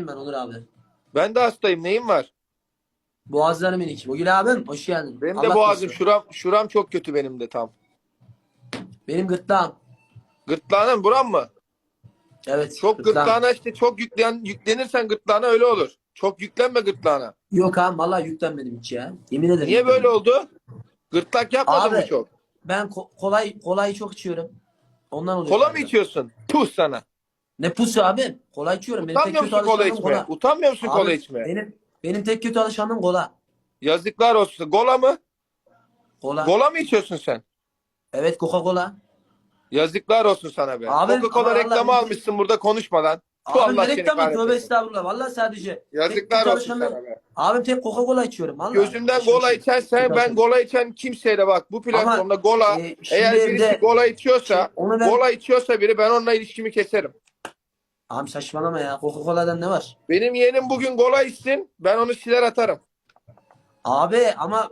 ben Onur abi. Ben de hastayım. Neyim var? Boğazlarım minik. Bugül abim hoş geldin. Benim de boğazım, korusun. şuram, şuram çok kötü benim de tam. Benim gırtlağım. Gırtlağına buram mı? Evet. Çok gırtlağım. gırtlağına işte çok yüklen, yüklenirsen gırtlağına öyle olur. Çok yüklenme gırtlağına. Yok abi vallahi yüklenmedim hiç ya. Yemin ederim. Niye böyle oldu? Gırtlak yapmadın Abi, mı çok? Ben ko- kolay kolayı çok içiyorum. Ondan oluyor. Kola mı galiba. içiyorsun? Puh sana. Ne pusu abi? Kola içiyorum. Benim tek Utanmıyor kötü musun kola alışkanlığım içmeye? kola. Utanmıyor musun Abi, kola içmeye? Benim benim tek kötü alışkanlığım kola. Yazıklar olsun. Kola mı? Kola. Kola mı içiyorsun sen? Evet Coca-Cola. Yazıklar olsun sana be. Abi, Coca-Cola ama reklamı vallahi- almışsın burada konuşmadan. Tu Abi Allah seni reklamı tövbe estağfurullah. Vallahi sadece. Yazıklar olsun sana be. Abim tek Coca-Cola içiyorum. Vallahi. Gözümden Başka bir kola şey. ben kola içen kimseyle bak bu platformda kola e, şimdi eğer birisi evde- kola içiyorsa onu ben- kola içiyorsa biri ben onunla ilişkimi keserim. Abi saçmalama ya. Coca-Cola'dan ne var? Benim yeğenim bugün kola içsin ben onu siler atarım. Abi ama